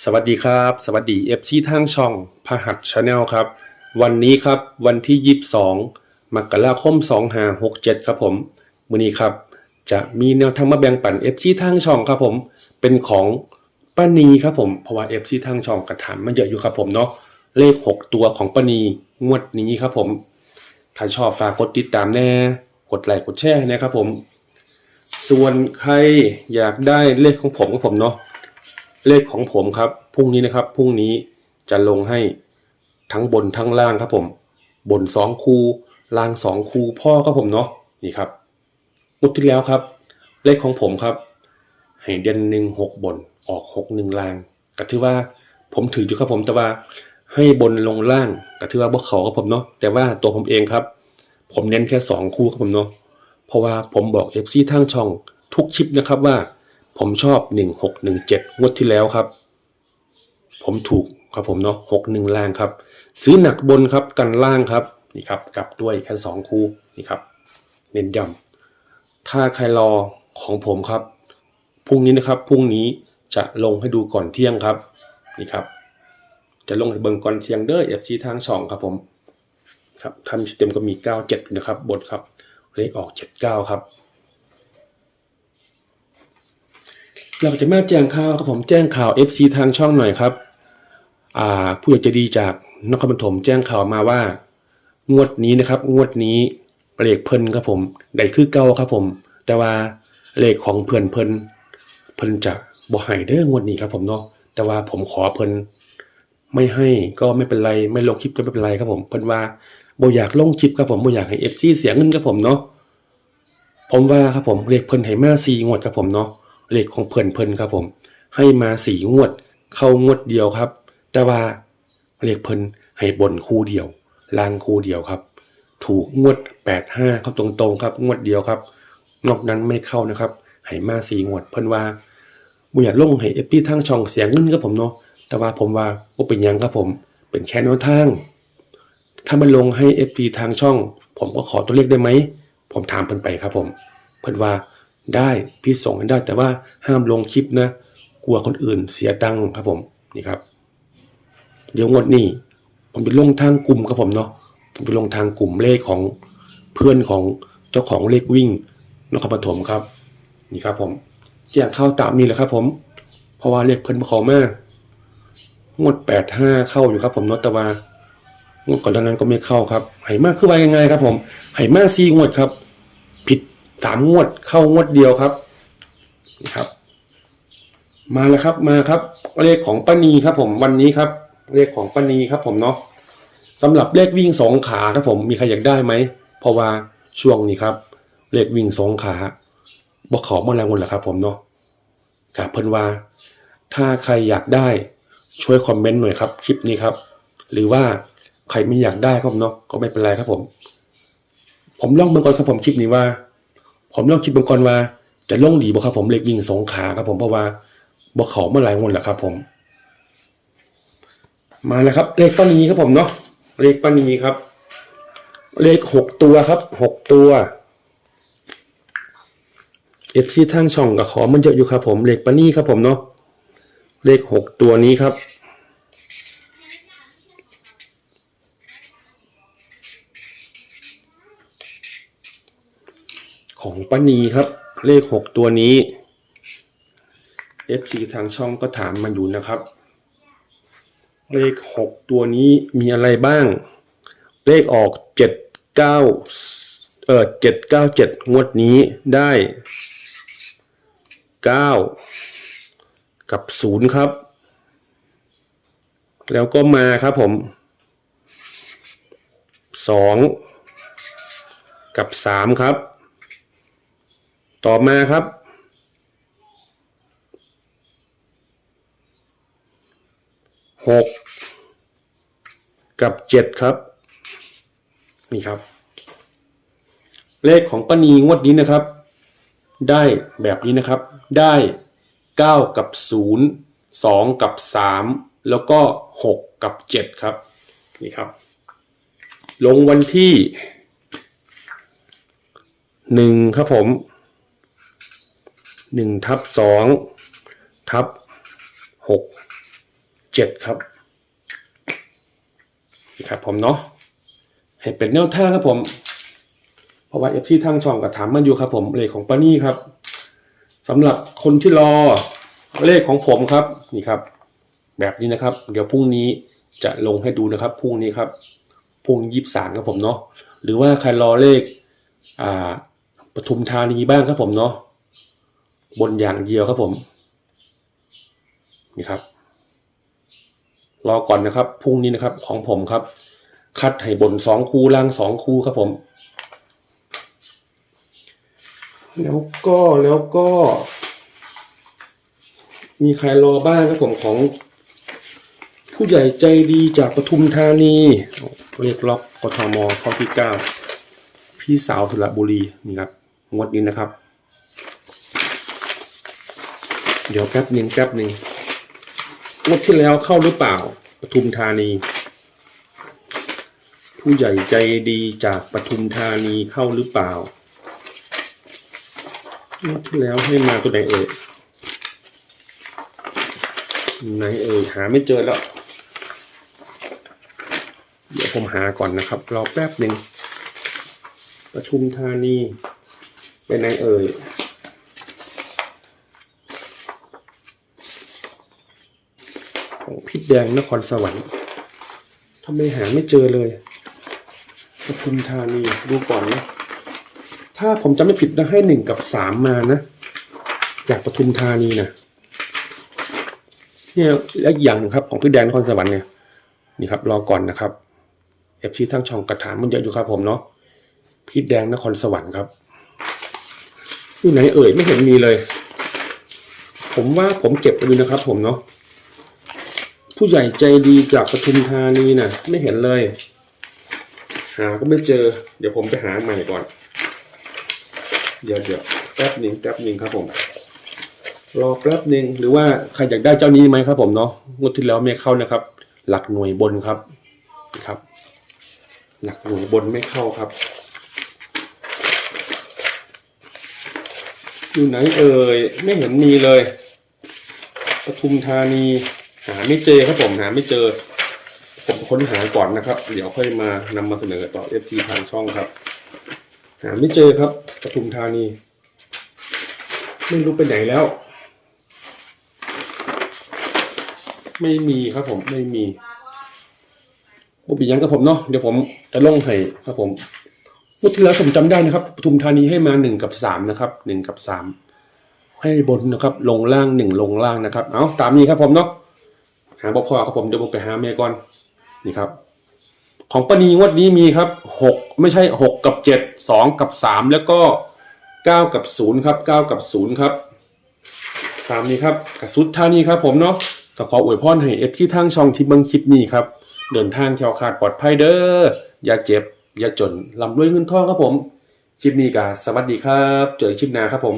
สวัสดีครับ สวัสดี FC ทางช่องพหัสชาแนลครับ วันนี้ครับวันที่ 22 มกราคม 2567 ครับผมมื้อนี้ครับ จะมีแนวทางมาแบ่งปัน FC ทางช่องครับผม เป็นของป้านีครับผมเพราะว่า FC ทางช่องกระถามมันเยอะอยู่ครับผมเนาะเลข 6 ตัวของป้านีงวดนี้ครับผม ถ้าชอบฝากกดติดตามแน่ กดไลค์กดแชร์นะครับผม ส่วนใครอยากได้เลขของผมครับผมเนาะ เลขของผมครับพรุ่งนี้นะครับพรุ่งนี้จะลงให้ทั้งบนทั้งล่างครับผม บนสองคูล่างสองคูพ่อครับผมเนาะนี่ครับงวดที่แล้วครับ เลขของผมครับให้เด่นหนึ่งหกบนออกหกหนึ่งล่างก็ถือว่าผมถืออยู่ครับผมแต่ว่าให้บนลงล่างก็ถือว่าบ่เขาครับผมเนาะแต่ว่าตัวผมเองครับ ผมเน้นแค่สองคู่ครับผมเนาะเพราะว่าผมบอกเอฟซีทางช่องทุกคลิปนะครับว่า ผมชอบ 1617 งวดที่แล้วครับ ผมถูกครับผมเนาะ61ล่างครับ ซื้อหนักบนครับกันล่างครับนี่ครับกลับด้วยแค่สองคู่นี่ครับ เน้นย้ำถ้าใครรอของผมครับพรุ่งนี้นะครับพรุ่งนี้จะลงให้ดูก่อนเที่ยงครับนี่ครับ จะลงให้เบิ่งก่อนเที่ยงเด้อเอฟซีทางช่องครับผมครับทำเต็มก็มี 97 นะครับบนครับเลขออก 79 ครับ เราจะมาแจ้งข่าวครับผมแจ้งข่าว FC ทางช่องหน่อยครับ อ่าผู้ใหญ่ใจะดีจากนครปฐมแจ้งข่าวมาว่า งวดนี้นะครับ งวดนี้เลขเพิ่นครับผมได้คือเก่าครับผม แต่ว่าเลขของเพื่อนเพิ่นเพิ่นจะบ่ให้เด้องวดนี้ครับผมเนาะแต่ว่าผมขอเพิ่นไม่ให้ก็ไม่เป็นไรไม่ลงคลิปก็ไม่เป็นไรครับผมเพิ่นว่าบ่อยากลงคลิปครับผมบ่อยากให้ FC เสียเงินครับผมเนาะผมว่าครับผมเลขเพิ่นให้มา4งวดครับผมเนาะ เลขของเพิ่นเพิ่นครับผม ให้มาสี่งวด เข้างวดเดียวครับ แต่ว่าเลขเพิ่นให้บนคู่เดียวลางคู่เดียวครับ ถูกงวดแปดห้าครับตรงๆครับ งวดเดียวครับ นอกนั้นไม่เข้านะครับให้มาสี่งวด เพิ่นว่าบ่อยากลงให้เอฟพีทางช่องเสียงเงินครับผมเนาะแต่ว่าผมว่าบ่เป็นยังครับผม เป็นแค่แนวทาง ถ้ามันลงให้เอฟพีทางช่อง ผมก็ขอตัวเลขได้ไหม ผมถามเพิ่นไปครับผม เพิ่นว่า ได้พี่ส่งให้ได้แต่ว่าห้ามลงคลิปนะ กลัวคนอื่นเสียตังค์ครับผมนี่ครับ เดี๋ยวงดนี้ผมจะลงทางกลุ่มครับผมเนาะผมจะลงทางกลุ่มเลขของเพื่อนของเจ้าของเลขวิ่งนครปฐมครับ นี่ครับผมแจ้งเข้าตามนี้แหละครับ ผม เพราะว่าเลขเพิ่อนเขามากงดแปดห้าเข้าอยู่ครับ ผมนาะแต่ว่างวดก่อนหน้านั้นก็ไม่เข้าครับไหมากคือว่ายังไงครับ ผมไหมากซีงวดครับ สามงวดเข้างวดเดียวครับนี่ครับ มาแล้วครับมาครับ เลขของป้านีครับ ผมวันนี้ครับ เลขของป้านีครับ ผมเนาะสำหรับเลขวิ่งสองขาครับ ผมมีใครอยากได้ไหมเพราะว่าช่วงนี้ครับ เลขวิ่งสองขาบอกขอมาแรงวันแหละครับ ผมเนาะครับเพิ่นว่า ถ้าใครอยากได้ช่วยคอมเมนต์หน่อยครับคลิปนี้ครับ หรือว่าใครไม่อยากได้ครับเนาะก็ไม่เป็นไรครับผม ผมลองเบิ่งก่อนครับผมคลิปนี้ว่า ผมลองคิดบิ่งก่อนว่า จะลงดีบ่ครับผมเลขวิ่งสองขาครับผมเพราะว่าบ่เขามาหลายงวดแหล้วครับผม มาแล้วครับ เลขป้านีครับผมเนาะเลขป้านีครับ เลขหกตัวครับหกตัวเอฟซีทางช่องกับขอมันเยอะอยู่ครับผมเลขป้านีครับผมเนาะเลขหกตัวนี้ครับ ของป้านีครับ เลขหกตัวนี้ FC ทางช่องก็ถามมาอยู่นะครับ เลขหกตัวนี้มีอะไรบ้าง เลขออกเจ็ดเก้าเออเจ็ดเก้าเจ็ดงวดนี้ได้เก้ากับศูนย์ครับ แล้วก็มาครับผมสองกับสามครับ ต่อมาครับ หก กับเจ็ดครับ นี่ครับ เลขของป้านีงวดนี้นะครับ ได้แบบนี้นะครับ ได้เก้ากับศูนย์สองกับสามแล้วก็หกกับเจ็ดครับ นี่ครับ ลงวันที่หนึ่งครับผม หนึ่งทับสองทับหกเจ็ดครับนี่ครับผมเนาะให้เป็นแนวทางครับผม เพราะว่าเอฟซีทางช่องก็ถามมาอยู่ครับผมเลขของปานี่ครับสำหรับคนที่รอเลขของผมครับนี่ครับ แบบนี้นะครับ เดี๋ยวพรุ่งนี้จะลงให้ดูนะครับพรุ่งนี้ครับพรุ่งยี่สามครับผมเนาะหรือว่าใครรอเลขอ่าปทุมธานีบ้างครับผมเนาะ บนอย่างเดียวครับผม นี่ครับ รอก่อนนะครับพรุ่งนี้นะครับของผมครับ คัดให้บนสองคู่ล่างสองคู่ครับผม แล้วก็แล้วก็ มีใครรอบ้างครับผมของ ผู้ใหญ่ใจดีจากปทุมธานีเรียกล็อกกทมข้อที่เก้าพี่สาวสุรบุรีนี่ครับงวดนี้นะครับ เดี๋ยวแป๊บหนึ่งแป๊บหนึ่งงวดที่แล้วเข้าหรือเปล่าปทุมธานี ผู้ใหญ่ใจดีจากปทุมธานีเข้าหรือเปล่างวดที่แล้วให้มาตัวไหนเอ่ยไหนเอ่ยหาไม่เจอแล้ว เดี๋ยวผมหาก่อนนะครับรอแป๊บหนึ่งประชุมธานีไปไหนเอ่ย ของ พิษแดงนครสวรรค์ทำไมหาไม่เจอเลยปทุมธานีดูก่อนนะถ้าผมจำไม่ผิดนะให้หนึ่งกับสามมานะ จากปทุมธานีนะเนี่ยและอีกอย่างครับของพี่แดงนครสวรรค์เนี่ยนี่ครับรอก่อนนะครับเอฟซีทั้งช่องกระถามมันเยอะอยู่ครับผมเนาะพี่แดงนครสวรรค์ครับอยู่ไหนเอ่ยไม่เห็นมีเลย ผมว่าผมเก็บไปดูนะครับผมเนาะ ผู้ใหญ่ใจดีจากปทุมธานีน่ะ ไม่เห็นเลย หาก็ไม่เจอ เดี๋ยวผมไปหาใหม่ก่อน เดี๋ยวเดี๋ยวแป๊บหนึ่งแป๊บหนึ่งครับผมรอแป๊บหนึ่งหรือว่าใครอยากได้เจ้านี้ไหมครับ ผมเนาะงวดที่แล้วไม่เข้านะครับ หลักหน่วยบนครับครับ หลักหน่วยบนไม่เข้าครับ อยู่ไหนเอ่ยไม่เห็นมีเลยปทุมธานี หาไม่เจอครับผมหาไม่เจอ ผมค้นหาก่อนนะครับ เดี๋ยวค่อยมานำมาเสนอต่อเอฟทีทางช่องครับ หาไม่เจอครับปทุมธานี ไม่รู้ไปไหนแล้ว ไม่มีครับผมไม่มีผมปียังกับผมเนาะเดี๋ยวผมจะลงให้ครับผมงวดที่แล้วผมจำได้นะครับปทุมธานีให้มาหนึ่งกับสามนะครับหนึ่งกับสามให้บนนะครับ ลงล่างหนึ่งลงล่างนะครับ เอาตามนี้ครับผมเนาะ หาบอพอครับผมเดี๋ยวผมไปหาเมย์ก่อนนี่ครับ ของปณีงวดนี้มีครับหกไม่ใช่หกกับเจ็ดสองกับสามแล้วก็เก้ากับศูนย์ครับเก้ากับศูนย์ครับตามนี้ครับกับสุดท่านี้ครับผมเนาะก็ขออวยพรให้เอฟที่ทางช่องที่เบังคลิปนี้ครับ เดินทางแคล้วคลาดปลอดภัยเด้ออย่าเจ็บ อย่าจนลำด้วยเงินทองครับผม คลิปนี้ก็สวัสดีครับ เจอคลิปหน้าครับผม